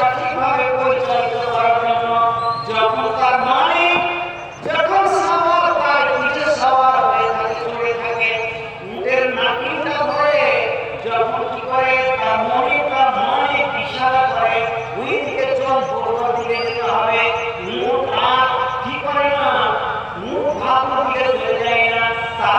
সঠিকভাবে পরিচালিত করার জন্য যখন তার মালিক যখন সাওয়ার তার হয়ে থাকে থাকে, উটের নাকিটা ধরে যখন কি করে তার ইশারা করে, ওই দিকে পূর্ব দিকে হবে আর কি করে না দিকে চলে যায় না, তার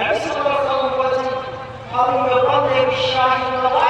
نسأل الله وسلم قبل قولهم الشاهد الله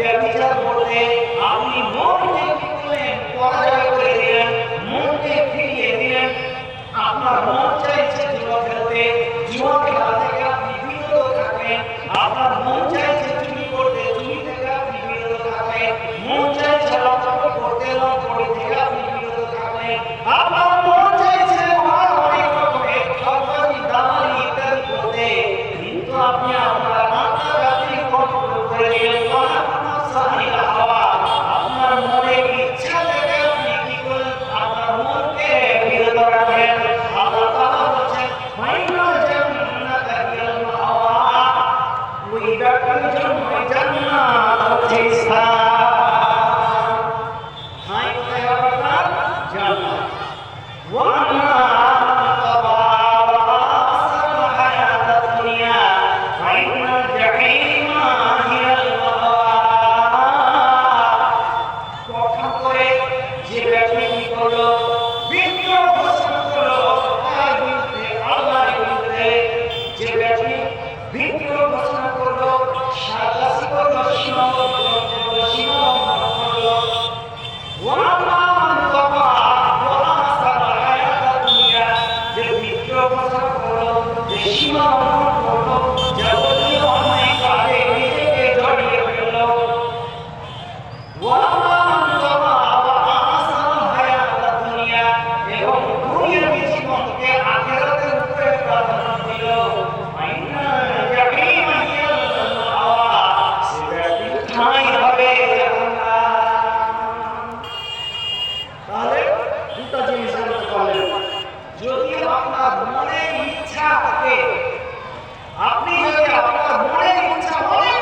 ব্যবসার মধ্যে আমি মন আপনার মনের ইচ্ছা থাকে। আপনি যদি আপনার মনের ইচ্ছা মনের